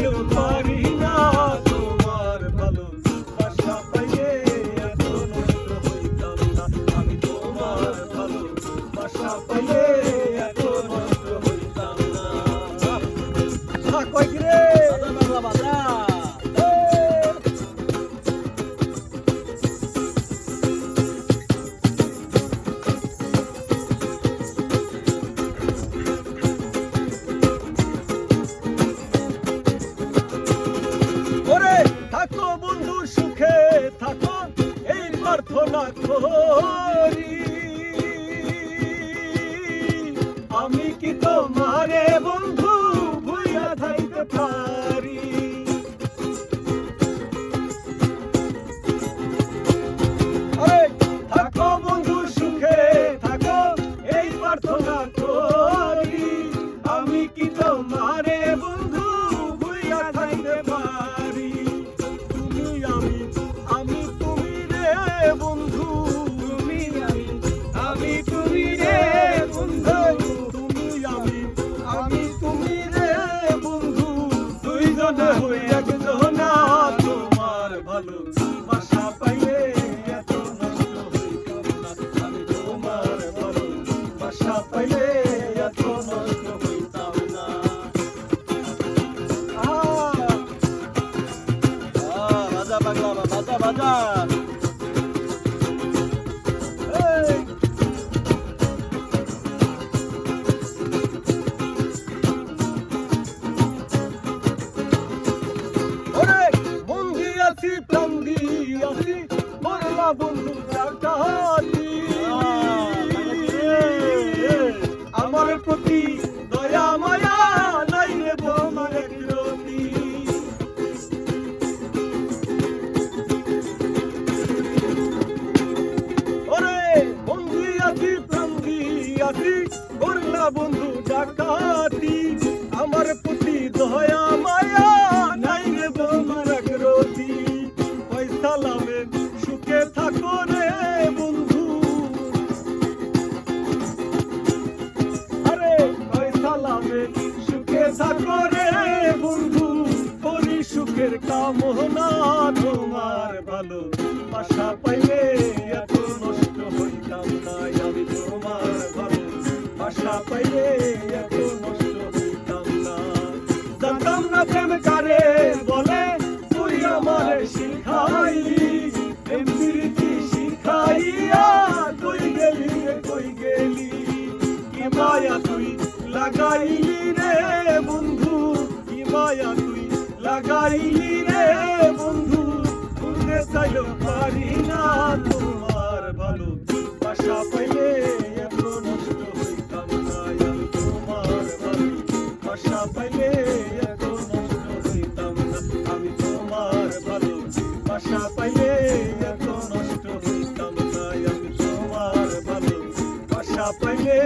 you're কি তোমারে বন্ধু ভুইয়া থাইতে পারি? থাকো বন্ধু থাকো এই আমি দুইজনে হই একজনা তোমার ভালো বাসা পাইলে এত নষ্ট বন্ধু ডাকাতি আমার প্রতি দয়া, মায়া, নাই রে বোমার বিরতি ওরে বন্দি আছি প্রান্দি আছি মরলা বন্ধু ডাকাতি সুখে করে বন্ধু, করি সুখের কামনা। তোমার ভালো বাসা পাইলে এত নষ্ট হইতাম না। আমি তোমার ভালো বাসা পাইলে এত নষ্ট হইতাম না। জানতাম না প্রেম লাগাইলি রে বন্ধু ভুলতে চাইলো পারি না তোমার ভালো। বাসা পাইলে এত নষ্ট হইতাম না তোমার ভালো। বাসা পাইলে এত নষ্ট হইতাম না, আমি তোমার ভালো। বাসা পাইলে এত নষ্ট হইতাম না, আমি তোমার ভালো। বাসা পাইলে